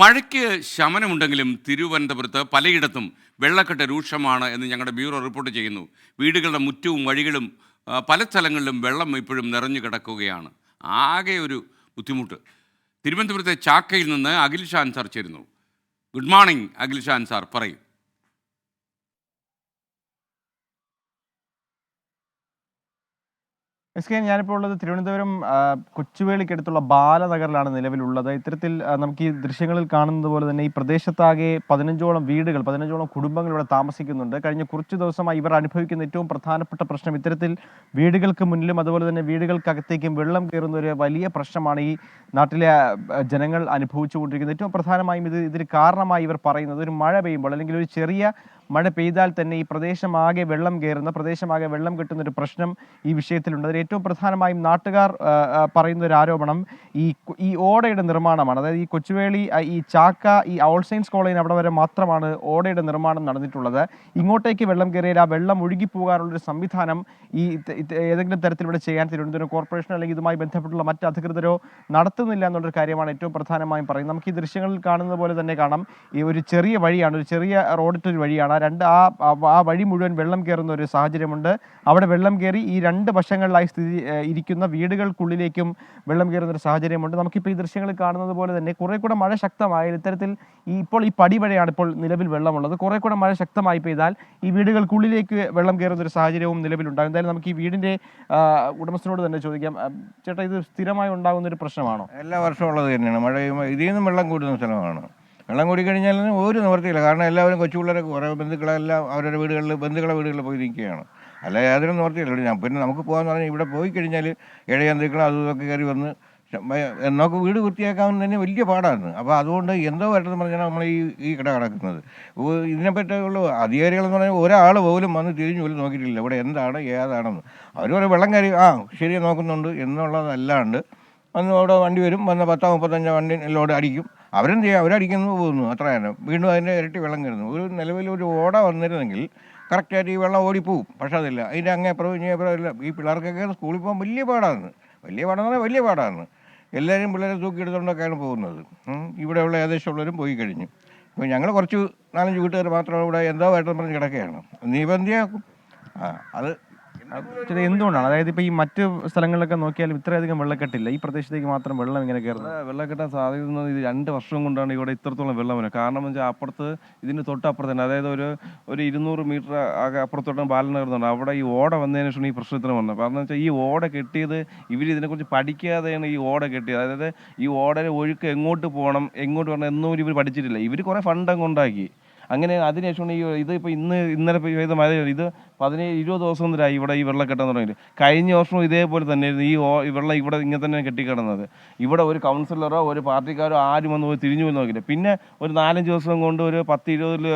മഴയ്ക്ക് ശമനമുണ്ടെങ്കിലും തിരുവനന്തപുരത്ത് പലയിടത്തും വെള്ളക്കെട്ട് രൂക്ഷമാണ് എന്ന് ഞങ്ങളുടെ ബ്യൂറോ റിപ്പോർട്ട് ചെയ്യുന്നു. വീടുകളുടെ മുറ്റവും വഴികളും പല സ്ഥലങ്ങളിലും വെള്ളം ഇപ്പോഴും നിറഞ്ഞു കിടക്കുകയാണ്. ആകെ ഒരു ബുദ്ധിമുട്ട്. തിരുവനന്തപുരത്തെ ചാക്കയിൽ നിന്ന് അഖിൽ ഷാൻ സാർ ചേരുന്നു. Good morning Akhil Shan sir പറയും. എസ് കെ ഞാനിപ്പോൾ ഉള്ളത് തിരുവനന്തപുരം കൊച്ചുവേളിക്കടുത്തുള്ള ബാലനഗറിലാണ് നിലവിലുള്ളത്. ഇത്തരത്തിൽ നമുക്ക് ഈ ദൃശ്യങ്ങളിൽ കാണുന്നത് പോലെ തന്നെ ഈ പ്രദേശത്താകെ പതിനഞ്ചോളം വീടുകൾ പതിനഞ്ചോളം കുടുംബങ്ങൾ ഇവിടെ താമസിക്കുന്നുണ്ട്. കഴിഞ്ഞ കുറച്ച് ദിവസമായി ഇവർ അനുഭവിക്കുന്ന ഏറ്റവും പ്രധാനപ്പെട്ട പ്രശ്നം ഇത്തരത്തിൽ വീടുകൾക്ക് മുന്നിലും അതുപോലെ തന്നെ വീടുകൾക്കകത്തേക്കും വെള്ളം കയറുന്ന ഒരു വലിയ പ്രശ്നമാണ് ഈ നാട്ടിലെ ജനങ്ങൾ അനുഭവിച്ചുകൊണ്ടിരിക്കുന്നത്. ഏറ്റവും പ്രധാനമായും ഇത് ഇതിന് കാരണമായി ഇവർ പറയുന്നത് ഒരു മഴ പെയ്യുമ്പോൾ അല്ലെങ്കിൽ ഒരു ചെറിയ മഴ പെയ്താൽ തന്നെ ഈ പ്രദേശമാകെ വെള്ളം കയറുന്ന പ്രദേശമാകെ വെള്ളം കിട്ടുന്ന ഒരു പ്രശ്നം ഈ വിഷയത്തിലുണ്ട്. അതിൽ ഏറ്റവും പ്രധാനമായും നാട്ടുകാർ പറയുന്ന ഒരു ആരോപണം ഈ ഈ ഓടയുടെ നിർമ്മാണമാണ്. അതായത് ഈ കൊച്ചുവേളി ഈ ചാക്ക ഈ ഓൾ സയൻസ് കോളേജിന് അവിടെ വരെ മാത്രമാണ് ഓടയുടെ നിർമ്മാണം നടന്നിട്ടുള്ളത്. ഇങ്ങോട്ടേക്ക് വെള്ളം കയറിയാൽ ആ വെള്ളം ഒഴുകി പോകാനുള്ളൊരു സംവിധാനം ഈ ഏതെങ്കിലും തരത്തിലൂടെ ചെയ്യാൻ തിരുവനന്തപുരം കോർപ്പറേഷൻ അല്ലെങ്കിൽ ഇതുമായി ബന്ധപ്പെട്ടുള്ള മറ്റ് അധികൃതരോ നടത്തുന്നില്ല എന്നുള്ളൊരു കാര്യമാണ് ഏറ്റവും പ്രധാനമായും പറയുന്നത്. നമുക്ക് ഈ ദൃശ്യങ്ങളിൽ കാണുന്നത് പോലെ തന്നെ കാണാം. ഈ ഒരു ചെറിയ വഴിയാണ് ഒരു ചെറിയ റോഡിട്ടൊരു വഴിയാണ്. രണ്ട് ആ ആ- വഴി മുഴുവൻ വെള്ളം കയറുന്ന ഒരു സാഹചര്യമുണ്ട്. അവിടെ വെള്ളം കയറി ഈ രണ്ട് വശങ്ങളിലായി സ്ഥിതി ഇരിക്കുന്ന വീടുകൾക്കുള്ളിലേക്കും വെള്ളം കയറുന്ന ഒരു സാഹചര്യമുണ്ട്. നമുക്കിപ്പോൾ ഈ ദൃശ്യങ്ങൾ കാണുന്നത് പോലെ തന്നെ കുറെ കൂടെ മഴ ശക്തമായാൽ ഇത്തരത്തിൽ ഈ ഇപ്പോൾ ഈ പടിവഴയാണ് ഇപ്പോൾ നിലവിൽ വെള്ളമുള്ളത്. കുറെ കൂടെ മഴ ശക്തമായി പെയ്താൽ ഈ വീടുകൾക്കുള്ളിലേക്ക് വെള്ളം കയറുന്ന ഒരു സാഹചര്യവും നിലവിലുണ്ടാകും. എന്തായാലും നമുക്ക് ഈ വീടിന്റെ ഉടമസ്ഥനോട് തന്നെ ചോദിക്കാം. ചേട്ടാ ഇത് സ്ഥിരമായി ഉണ്ടാകുന്ന ഒരു പ്രശ്നമാണോ? എല്ലാ വർഷവും ഉള്ളത് തന്നെയാണ്. മഴ ഇതിൽ നിന്നും വെള്ളം കൂടുന്ന സ്ഥലമാണ്. വെള്ളം കൂടി കഴിഞ്ഞാൽ ഒരു നിവർത്തിയില്ല. കാരണം എല്ലാവരും കൊച്ചു കുറേ ബന്ധുക്കളെല്ലാം അവരുടെ വീടുകളിൽ ബന്ധുക്കളെ വീടുകളിൽ പോയി നിൽക്കുകയാണ്. അല്ല യാതൊരു നിവർത്തിയില്ല. ഞാൻ പിന്നെ നമുക്ക് പോകാന്ന് പറഞ്ഞാൽ ഇവിടെ പോയി കഴിഞ്ഞാൽ ഇഴയന്ത്രിക്കളും അതും ഇതൊക്കെ കയറി വന്ന് നമുക്ക് വീട് വൃത്തിയാക്കാൻ തന്നെ വലിയ പാടാണ്. അപ്പോൾ അതുകൊണ്ട് എന്തോ വരട്ടെന്ന് പറഞ്ഞാൽ നമ്മൾ ഈ ഈ കിട കിടക്കുന്നത്. ഇതിനെപ്പറ്റുള്ള അധികാരികളെന്ന് പറഞ്ഞാൽ ഒരാൾ പോലും വന്ന് തിരിഞ്ഞു പോലും നോക്കിയിട്ടില്ല. ഇവിടെ എന്താണ് ഏതാണെന്ന്. അവർ പറയും വെള്ളം കയറി ആ ശരി നോക്കുന്നുണ്ട്. എന്നുള്ളതല്ലാണ്ട് വന്ന് അവിടെ വണ്ടി വരും. വന്ന് പത്തോ മുപ്പത്തഞ്ചോ വണ്ടി ലോഡ് അടിക്കും. അവരെന്ത് ചെയ്യുക അവരടിക്കുന്നു പോകുന്നു. അത്ര. തന്നെ വീണ്ടും അതിന്റെ ഇരട്ടി വെള്ളം കയറുന്നു. ഒരു നിലവിൽ ഒരു ഓട വന്നിരുന്നെങ്കിൽ കറക്റ്റായിട്ട് ഈ വെള്ളം ഓടിപ്പോവും. പക്ഷേ അതില്ല. അതിന്റെ അങ്ങേ അപ്പുറവും ഇനി അപ്പുറവും ഇല്ല ഈ പിള്ളേർക്കൊക്കെ സ്കൂളിൽ പോകാൻ വലിയ പാടാണ് വലിയ പാടാന്ന് പറഞ്ഞാൽ വലിയ പാടാണ് എല്ലാവരും പിള്ളേരെ തൂക്കിയെടുത്തുകൊണ്ടൊക്കെയാണ് പോകുന്നത്. ഇവിടെയുള്ള ഏകദേശം ഉള്ളവരും പോയി കഴിഞ്ഞു. അപ്പോൾ ഞങ്ങൾ കുറച്ച് നാലഞ്ച് വീട്ടുകാർ മാത്രമാണ് ഇവിടെ എന്തോ വേണ്ടെന്ന് പറഞ്ഞ് കിടക്കുകയാണ്. നീബന്ധിയാക്കും ആ അത് ചേട്ടാ എന്തുകൊണ്ടാണ്? അതായത് ഇപ്പോൾ ഈ മറ്റ് സ്ഥലങ്ങളിലൊക്കെ നോക്കിയാലും ഇത്രയധികം വെള്ളക്കെട്ടില്ല. ഈ പ്രദേശത്തേക്ക് മാത്രം വെള്ളം ഇങ്ങനെ കയറുന്നത്? വെള്ളക്കെട്ടാൻ സാധിക്കുന്നത് ഇത് രണ്ട് വർഷം കൊണ്ടാണ് ഇവിടെ ഇത്രത്തോളം വെള്ളം വരുന്നത് കാരണം എന്ന് വെച്ചാൽ അപ്പുറത്ത് ഇതിന് തൊട്ടപ്പുറത്ത് തന്നെ അതായത് ഒരു ഒരു ഇരുന്നൂറ് മീറ്റർ അപ്പുറത്തോട്ട് ബാലനഗറുന്നുണ്ട് അവിടെ ഈ ഓട വന്നതിന് ശേഷം ഈ പ്രശ്നത്തിന് വന്നത് കാരണം വെച്ചാൽ ഈ ഓട കെട്ടിയത് ഇവർ ഇതിനെക്കുറിച്ച് പഠിക്കാതെയാണ് ഈ ഓട കെട്ടിയത്. അതായത് ഈ ഓടയുടെ ഒഴുക്ക് എങ്ങോട്ട് പോകണം എങ്ങോട്ട് പോകണം എന്നും ഇവർ പഠിച്ചിട്ടില്ല. ഇവർ കുറേ ഫണ്ടങ്ങ് ഉണ്ടാക്കി. അങ്ങനെ അതിനുശേഷമാണ് ഈ ഇത് ഇപ്പോൾ ഇന്ന് ഇന്നലെ പെയ്ത മഴ ഇത് പതിനേഴ് ഇരുപത് ദിവസം മുതലായി ഇവിടെ ഈ വെള്ളം കെട്ടാൻ തുടങ്ങിയിട്ട്. കഴിഞ്ഞ വർഷവും ഇതേപോലെ തന്നെയായിരുന്നു. ഈ ഓ ഈ വെള്ളം ഇവിടെ ഇങ്ങനെ തന്നെ കെട്ടിക്കിടന്നത്. ഇവിടെ ഒരു കൗൺസിലറോ ഒരു പാർട്ടിക്കാരോ ആരും വന്ന് പോയി തിരിഞ്ഞു പോയി നോക്കില്ല പിന്നെ ഒരു നാലഞ്ച് ദിവസം കൊണ്ട് ഒരു പത്ത് ഇരുപത്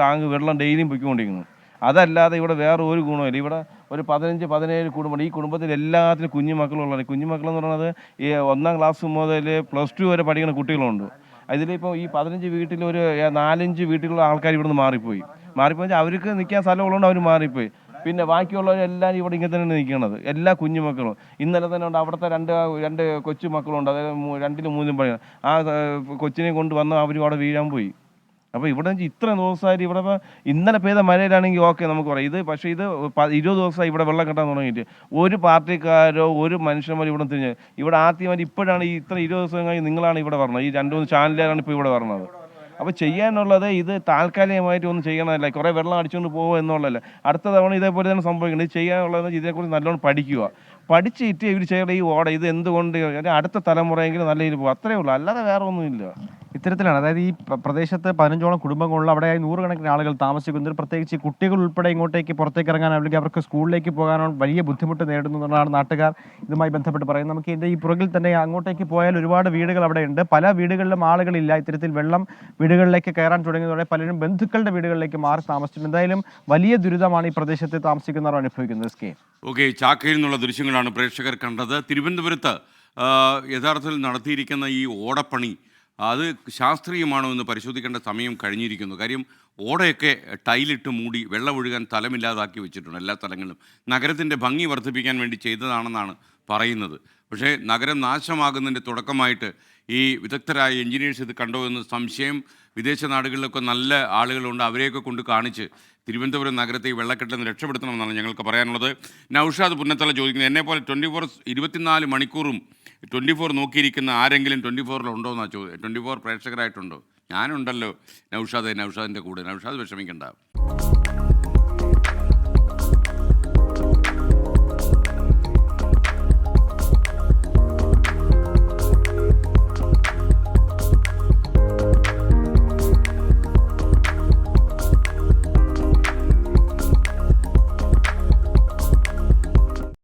ടാങ്ക് വെള്ളം ഡെയിലിയും പൊയ്ക്കൊണ്ടിരിക്കുന്നു. അതല്ലാതെ ഇവിടെ വേറെ ഒരു ഗുണമില്ല ഇവിടെ ഒരു പതിനഞ്ച് പതിനേഴ് കുടുംബം ഈ കുടുംബത്തിൽ എല്ലാത്തിനും കുഞ്ഞു മക്കളുള്ളതാണ് കുഞ്ഞു പറയുന്നത് ഈ ഒന്നാം ക്ലാസ് മുതൽ പ്ലസ് ടു വരെ പഠിക്കുന്ന കുട്ടികളുണ്ട്. ഇതിലിപ്പോൾ ഈ പതിനഞ്ച് വീട്ടിൽ ഒരു നാലഞ്ച് വീട്ടിലുള്ള ആൾക്കാർ ഇവിടുന്ന് മാറിപ്പോയി. മാറിപ്പോയി അവർക്ക് നിൽക്കാൻ സ്ഥലമുള്ളതുകൊണ്ട് അവർ മാറിപ്പോയി. പിന്നെ ബാക്കിയുള്ളവരെല്ലാം ഇവിടെ ഇങ്ങനെ തന്നെ നിൽക്കുന്നത് എല്ലാ കുഞ്ഞുമക്കളും ഇന്നലെ തന്നെ ഉണ്ട് അവിടുത്തെ രണ്ട് രണ്ട് കൊച്ചു മക്കളുണ്ട്. അതായത് രണ്ടിലും മൂന്നിലും പഠിക്കണം ആ കൊച്ചിനെ കൊണ്ട് വന്ന് അവരും അവിടെ വീഴാൻ പോയി. അപ്പോൾ ഇവിടെ ഇത്ര ദിവസമായിട്ട് ഇവിടെ ഇന്നലെ പെയ്ത മഴയിലാണെങ്കിൽ ഓക്കെ നമുക്ക് പറയാം. ഇത് പക്ഷേ ഇത് ഇരുപത് ദിവസമായി ഇവിടെ വെള്ളം കെട്ടാൻ തുടങ്ങിയിട്ട്. ഒരു പാർട്ടിക്കാരോ ഒരു മനുഷ്യന്മാരും ഇവിടെ തിരിഞ്ഞ് ഇവിടെ ആദ്യമായിട്ട് ഇപ്പോഴാണ് ഈ ഇത്ര ഇരുപത് ദിവസം കഴിഞ്ഞ് നിങ്ങളാണ് ഇവിടെ പറഞ്ഞത് ഈ രണ്ട് മൂന്ന് ചാനലുകാരാണ് ഇപ്പോൾ ഇവിടെ പറഞ്ഞത് അപ്പോൾ ചെയ്യാനുള്ളത് ഇത് താൽക്കാലികമായിട്ട് ഒന്നും ചെയ്യണമല്ല കുറേ വെള്ളം അടിച്ചുകൊണ്ട് പോകുക എന്നുള്ളതല്ല. അടുത്ത തവണ ഇതേപോലെ തന്നെ സംഭവിക്കുന്നത് ഇത് ചെയ്യാനുള്ളത് ഇതിനെക്കുറിച്ച് നല്ലോണം പഠിക്കുക. പഠിച്ചിട്ട് ഇവർ ചെയ്യേണ്ട ഈ ഓട ഇത് എന്തുകൊണ്ട്? അടുത്ത തലമുറയെങ്കിലും നല്ല രീതിയിൽ പോകും അത്രേ ഉള്ളൂ. അല്ലാതെ വേറെ ഒന്നുമില്ല. ഇത്തരത്തിലാണ്. അതായത് ഈ പ്രദേശത്ത് പതിനഞ്ചോളം കുടുംബങ്ങളുള്ള അവിടെ നൂറുകണക്കിന് ആളുകൾ താമസിക്കുന്നത് പ്രത്യേകിച്ച് കുട്ടികൾ ഉൾപ്പെടെ ഇങ്ങോട്ടേക്ക് പുറത്തേക്ക് ഇറങ്ങാൻ അല്ലെങ്കിൽ അവർക്ക് സ്കൂളിലേക്ക് പോകാനോ വലിയ ബുദ്ധിമുട്ട് നേരിടുന്നു എന്നുള്ളതാണ് നാട്ടുകാർ ഇതുമായി ബന്ധപ്പെട്ട് പറയുന്നത്. നമുക്ക് ഇതിന്റെ ഈ പുറകിൽ തന്നെ അങ്ങോട്ടേക്ക് പോയാൽ ഒരുപാട് വീടുകൾ അവിടെ ഉണ്ട് പല വീടുകളിലും ആളുകളില്ല. ഇത്തരത്തിൽ വെള്ളം വീടുകളിലേക്ക് കയറാൻ തുടങ്ങിയതോടെ പലരും ബന്ധുക്കളുടെ വീടുകളിലേക്ക് മാറി താമസിച്ചിട്ടുണ്ട്. എന്തായാലും വലിയ ദുരിതമാണ് ഈ പ്രദേശത്ത് താമസിക്കുന്നവർ അനുഭവിക്കുന്നത്. S K. ഓക്കെ ചാക്കയിൽ നിന്നുള്ള ദൃശ്യങ്ങളാണ് പ്രേക്ഷകർ കണ്ടത്. തിരുവനന്തപുരത്ത് യഥാർത്ഥത്തിൽ നടത്തിയിരിക്കുന്ന ഈ ഓടപ്പണി അത് ശാസ്ത്രീയമാണോ എന്ന് പരിശോധിക്കേണ്ട സമയം കഴിഞ്ഞിരിക്കുന്നു. കാര്യം ഓടയൊക്കെ ടൈലിട്ട് മൂടി വെള്ളം ഒഴുകാൻ സ്ഥലമില്ലാതാക്കി വെച്ചിട്ടുണ്ട് എല്ലാ സ്ഥലങ്ങളിലും. നഗരത്തിന്റെ ഭംഗി വർദ്ധിപ്പിക്കാൻ വേണ്ടി ചെയ്തതാണെന്നാണ് പറയുന്നത്. പക്ഷേ നഗരം നാശമാകുന്നതിന്റെ തുടക്കമായിട്ട് ഈ വിദഗ്ധരായ എഞ്ചിനീയേഴ്സ് ഇത് കണ്ടോ എന്ന് സംശയം. വിദേശ നാടുകളിലൊക്കെ നല്ല ആളുകളുണ്ട് അവരെയൊക്കെ കൊണ്ട് കാണിച്ച് തിരുവനന്തപുരം നഗരത്തെ ഈ വെള്ളക്കെട്ടിൽ നിന്ന് രക്ഷപ്പെടുത്തണമെന്നാണ് ഞങ്ങൾക്ക് പറയാനുള്ളത്. നൗഷാദ് പുന്നത്തല ചോദിക്കുന്നത് എന്നെ പോലെ ട്വന്റി ഫോർ ഇരുപത്തിനാല് മണിക്കൂറും ട്വന്റി ഫോർ നോക്കിയിരിക്കുന്ന ആരെങ്കിലും ട്വന്റി ഫോറിലുണ്ടോ എന്നാണ് ചോദ്യം ട്വന്റി ഫോർ പ്രേക്ഷകരായിട്ടുണ്ടോ? ഞാനുണ്ടല്ലോ. നൗഷാദ് നൗഷാദിന്റെ കൂടെ. നൗഷാദ് വിഷമിക്കണ്ട.